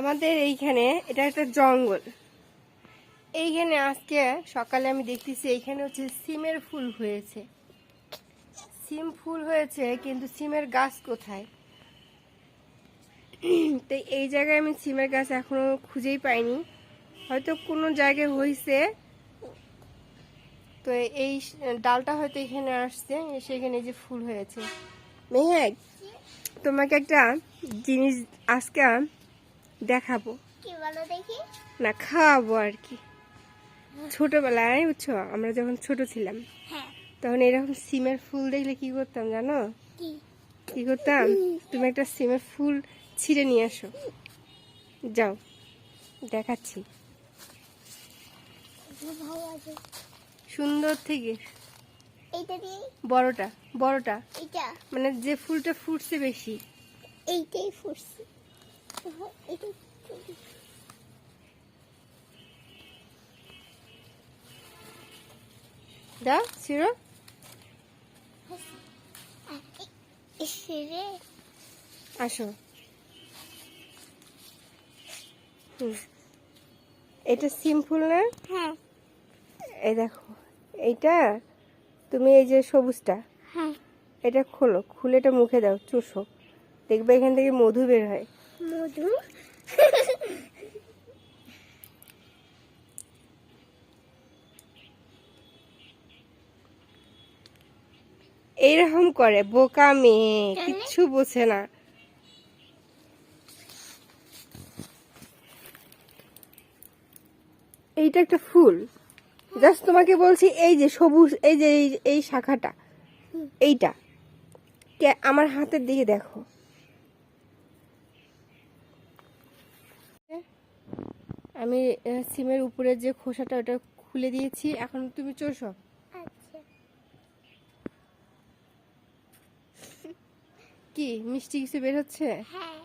আমাদের এইখানে এটা একটা জঙ্গল। এইখানে আজকে সকালে আমি দেখতেছি এইখানে হচ্ছে সিমের ফুল হয়েছে। সিম ফুল হয়েছে, কিন্তু সিমের গাছ কোথায়? তো এই জায়গায় আমি সিমের গাছ এখনও খুঁজেই পাইনি। হয়তো কোনো জায়গায় হয়েছে তো এই ডালটা হয়তো এখানে আসছে, সেখানে যে ফুল হয়েছে। মেহেক, তোমাকে একটা জিনিস আজকে দেখাবো। কি বলো দেখি? না খাওয়াবো আর কি। ছোটবেলায় বুঝছ আমরা যখন ছোট ছিলাম হ্যাঁ। তখন এরকম সিমের ফুল দেখলে কি করতাম জানো? কি? করতাম? তুমি একটা সিমের ফুল ছিঁড়ে নিয়ে আসো। যাও দেখাচ্ছি। সুন্দর থেকে। এইটা বড়টা বড়টা। মানে যে ফুলটা ফুটছে বেশি। এইটাই ফুটছে। দাও ছিঁড়ো রে আসো। এটা সিম্পল না? হ্যাঁ। এই দেখো এইটা তুমি এই যে সবুজটা হ্যাঁ। এটা খোলো খুলে এটা মুখে দাও চুষো। দেখবে এখান থেকে মধু বের হয়। মধু। এইরকম করে বোকা মেয়ে কিচ্ছু বোঝে না। এইটা একটা ফুল। জাস্ট তোমাকে বলছি এই যে সবুজ এই যে এই- এই শাখাটা এইটা। আমার হাতের দিকে দেখো। আমি সিমের উপরে যে খোসাটা ওটা খুলে দিয়েছি। এখন তুমি চোষো আচ্ছা। কি মিষ্টি কিছু বের হচ্ছে? হ্যাঁ।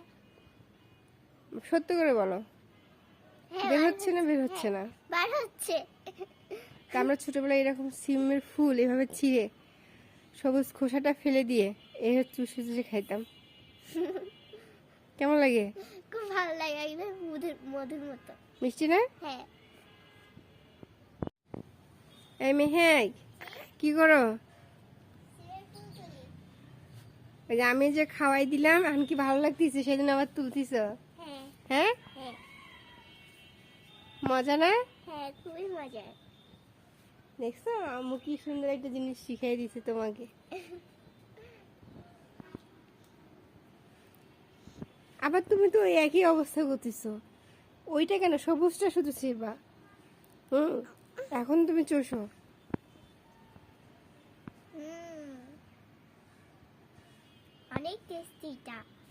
সত্য করে বলো। হ্যাঁ, বের হচ্ছে না বের হচ্ছে না? বার হচ্ছে। আমরা ছোটবেলায় এরকম সিমের ফুল এভাবে ছিঁড়ে সবুজ খোসাটা ফেলে দিয়ে এই চুষে চুষে খাইতাম। কেমন লাগে? খুব ভালো লাগে মধুর মতো। মিষ্টি না? হ্যাঁ। এই মেহেক কি করো? ওই যে আমি যে খাওয়াই দিলাম এখন কি ভালো লাগতেছে? সেদিন আবার তুলতিস হ্যাঁ। হ্যাঁ? হ্যাঁ। মজা না? হ্যাঁ খুবই মজা। দেখছ? আম্মু কি সুন্দর একটা জিনিস শিখাই দিছে তোমাকে। আবার তুমি তো একই অবস্থা করতেছো। ওইটা কেন? সবুজটা শুধু সিবা হুম? এখন তুমি চোষো। অনেক টেস্টি এটা